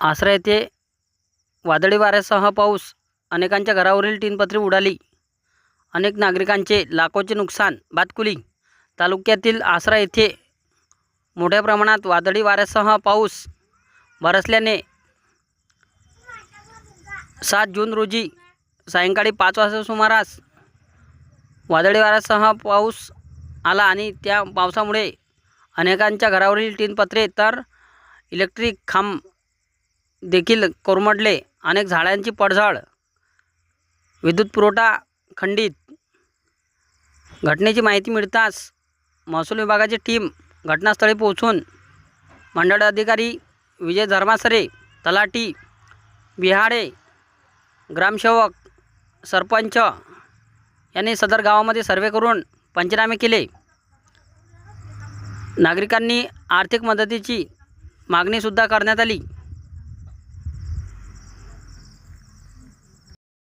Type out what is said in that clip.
आसरा येथे वादळी वाऱ्यासह पाऊस. अनेकांच्या घरावरील टीनपत्रे उडाली. अनेक नागरिकांचे लाखोचे नुकसान. भातकुली तालुक्यातील आसरा येथे मोठ्या प्रमाणात वादळी वाऱ्यासह पाऊस बरसल्याने सात जून रोजी सायंकाळी पाच वाजता सुमारास वादळी वाऱ्यासह पाऊस आला आणि त्या पावसामुळे अनेकांच्या घरावरील टीनपत्रे तर इलेक्ट्रिक खांब देखील कोरमडले. अनेक झाडांची पडझड विद्युत पुरवठा खंडित. घटनेची माहिती मिळताच महसूल विभागाची टीम घटनास्थळी पोहोचून मंडळ अधिकारी विजय धर्मासरे तलाटी बिहाडे ग्रामसेवक सरपंच यांनी सदर गावामध्ये सर्वे करून पंचनामे केले. नागरिकांनी आर्थिक मदतीची मागणीसुद्धा करण्यात आली.